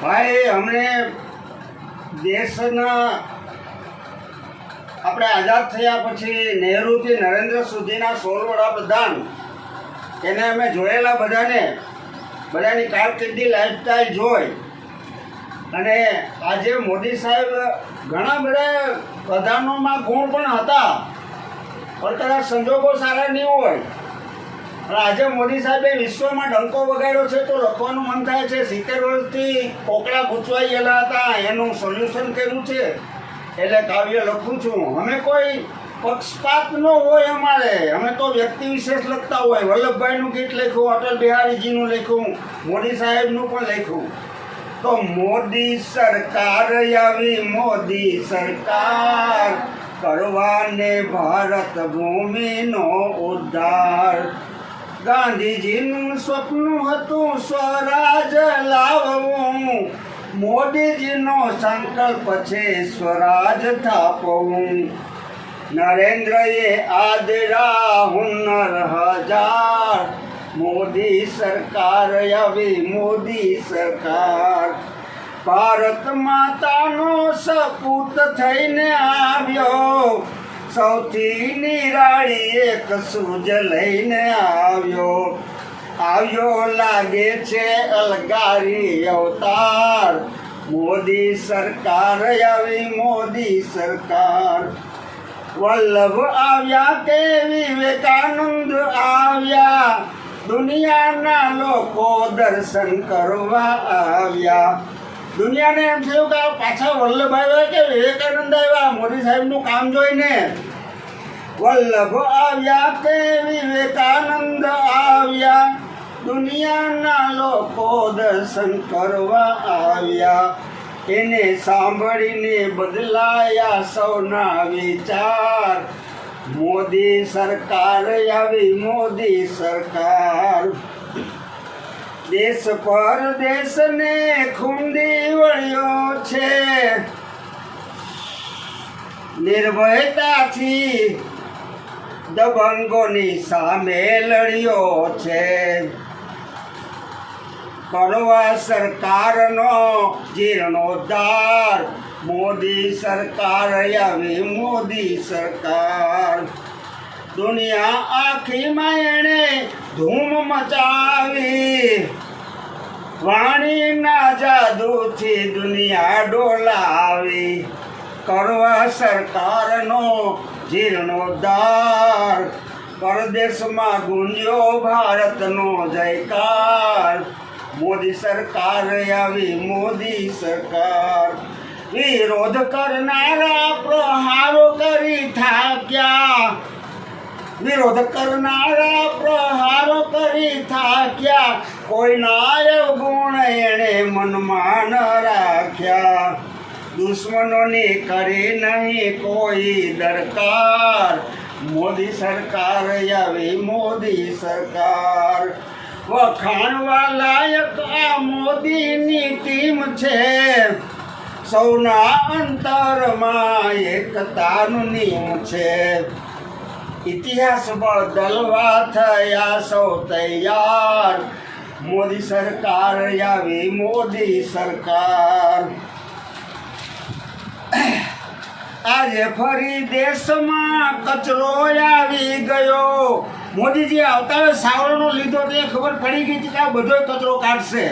ભાઈ અમને દેશના આપણે આઝાદ થયા પછી નહેરુથી નરેન્દ્ર સુધીના સોળ વડાપ્રધાન એને અમે જોયેલા બધાને બધાની કારકિર્દી લાઈફસ્ટાઈલ જોઈ. અને આજે મોદી સાહેબ ઘણા બધા પ્રધાનોમાં ગુણ પણ હતા. પણ કદાચ સંજોગો સારા નહીં હોય. અને આજે મોદી સાહેબે વિશ્વમાં ડંકો વગાડ્યો છે તો લખવાનું મન થાય છે, સિત્તેર વર્ષથી કોકડા ગૂંચવાઈ ગયેલા હતા, એનું સોલ્યુશન કર્યું છે. એટલે કાવ્ય લખું છું. અમે કોઈ પક્ષપાત ન હોય અમારે. અમે તો વ્યક્તિ વિશેષ લખતા હોય. વલ્લભભાઈનું ગીત લખ્યું, અટલ બિહારીજીનું લખ્યું, મોદી સાહેબનું પણ લખ્યું. તો મોદી સરકાર આવી, મોદી સરકાર. કરવાને ભારત ભૂમિનો ઉદ્ધાર. ગાંધીજીનું સ્વપ્ન હતું સ્વરાજ લાવવું. મોદીજીનો સંકલ્પ છે સ્વરાજ થાપવું. નરેન્દ્રએ આદરા હુનર હજાર. મોદી સરકાર આવી મોદી સરકાર. ભારત માતાનો સપૂત થઈને આવ્યો. સૌથી નિરાળી એક સૂજ લઈને આવ્યો. આવ્યો લાગે છે અલગારી અવતાર. મોદી સરકાર આવી મોદી સરકાર. વલ્લભ આવ્યા કે વિવેકાનંદ આવ્યા? દુનિયાના લોકો દર્શન કરવા આવ્યા. દુનિયાને એમ થયું કે પાછા વલ્લભ આવ્યા કે વિવેકાનંદ આવ્યા? મોદી સાહેબનું કામ જોઈને. વલ્લભ આવ્યા કે વિવેકાનંદ આવ્યા? દુનિયાના લોકો દર્શન કરવા આવ્યા. એને સાંભળીને બદલાયા સૌના વિચાર. મોદી સરકાર આવી, મોદી સરકાર. દેશ પર દેશને ખૂંદી વળ્યો છે. નિર્ભયતાથી દબંગોની સામે લડ્યો છે. કરવા સરકારનો જીર્ણોદ્ધાર. મોદી સરકાર આવી, મોદી સરકાર. દુનિયા આખીમાં એણે ધૂમ મચાવી. વાણીના જાદુથી દુનિયા ડોલાવી. કરવા સરકારનો જીર્ણોદ્ધાર. પરદેશમાં ગુંજ્યો ભારતનો જયકાર. મોદી સરકાર આવી, મોદી સરકાર. વિરોધ કરનારા પ્રહારો કરી થાક્યા. વિરોધ કરનારા પ્રહારો કરી થાક્યા. કોઈના ગુણ એણે મનમાં ન રાખ્યા. દુશ્મનોની કરી નહીં કોઈ દરકાર. મોદી સરકાર આવી, મોદી સરકાર. વખાણવા લાયક આ મોદીની ટીમ છે. સૌના અંતરમાં એકતાનું નિયમ છે. ઇતિહાસ બદલવા થયા સૌ તૈયાર. મોદી સરકાર આવી મોદી સરકાર. આજે ફરી દેશમાં કચરો આવી ગયો. મોદીજી આવતા સાવરણો લીધો તો ખબર પડી ગઈ હતી કે આ બધો કચરો કાઢશે.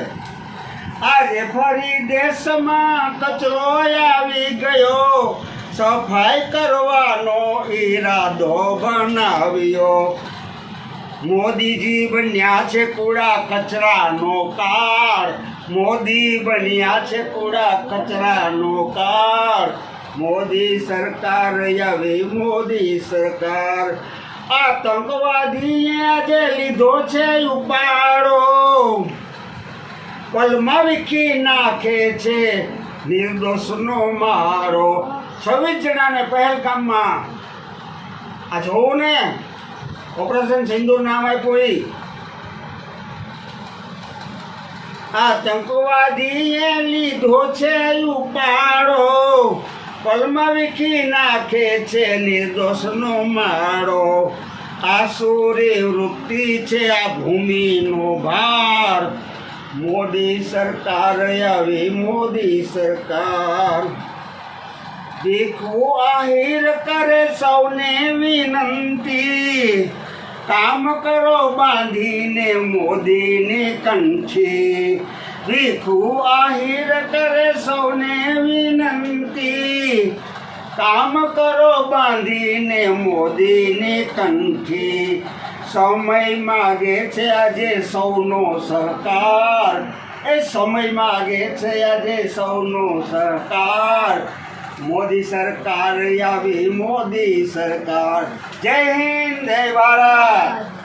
આજે ફરી દેશમાં કચરો આવી ગયો. સફાઈ કરવાનો ઈરાદો બનાવ્યો મોદીજી બન્યા છે કૂડા કચરાનો કાળ. મોદી બન્યા છે કૂડા કચરાનો કાળ. મોદી સરકાર આવી મોદી સરકાર. આતંકવાદીએ આજે લીધો છે ઉપાડો. પલમાં વીખી નાખે છે. નિર્દોષનો મારો. છવ્વીસ જણાને પહેલગામમાં. આ જોવું ને. ઓપરેશન સિંધુ નામ આપ્યું આતંકવાદીએ લીધો છે ઉપાડો. પલમાં વીખી નાખે છે, નિર્દોષનો માળો. આસુરી વૃત્તિ છે, આ ભૂમિનો ભાર. મોદી સરકાર આવી, મોદી સરકાર. ભીખું આહિર કરે સૌને વિનંતી. કામ કરો બાંધીને મોદીને કંઠી. દેખવું આહિર કરે સૌને કામ કરો બાંધીને મોદીની કંઠી. સમય માગે છે આજે સૌનો સહકાર. એ સમય માગે છે આજે સૌનો સહકાર. મોદી સરકાર આવી, મોદી સરકાર. જય હિન્દ ભારત.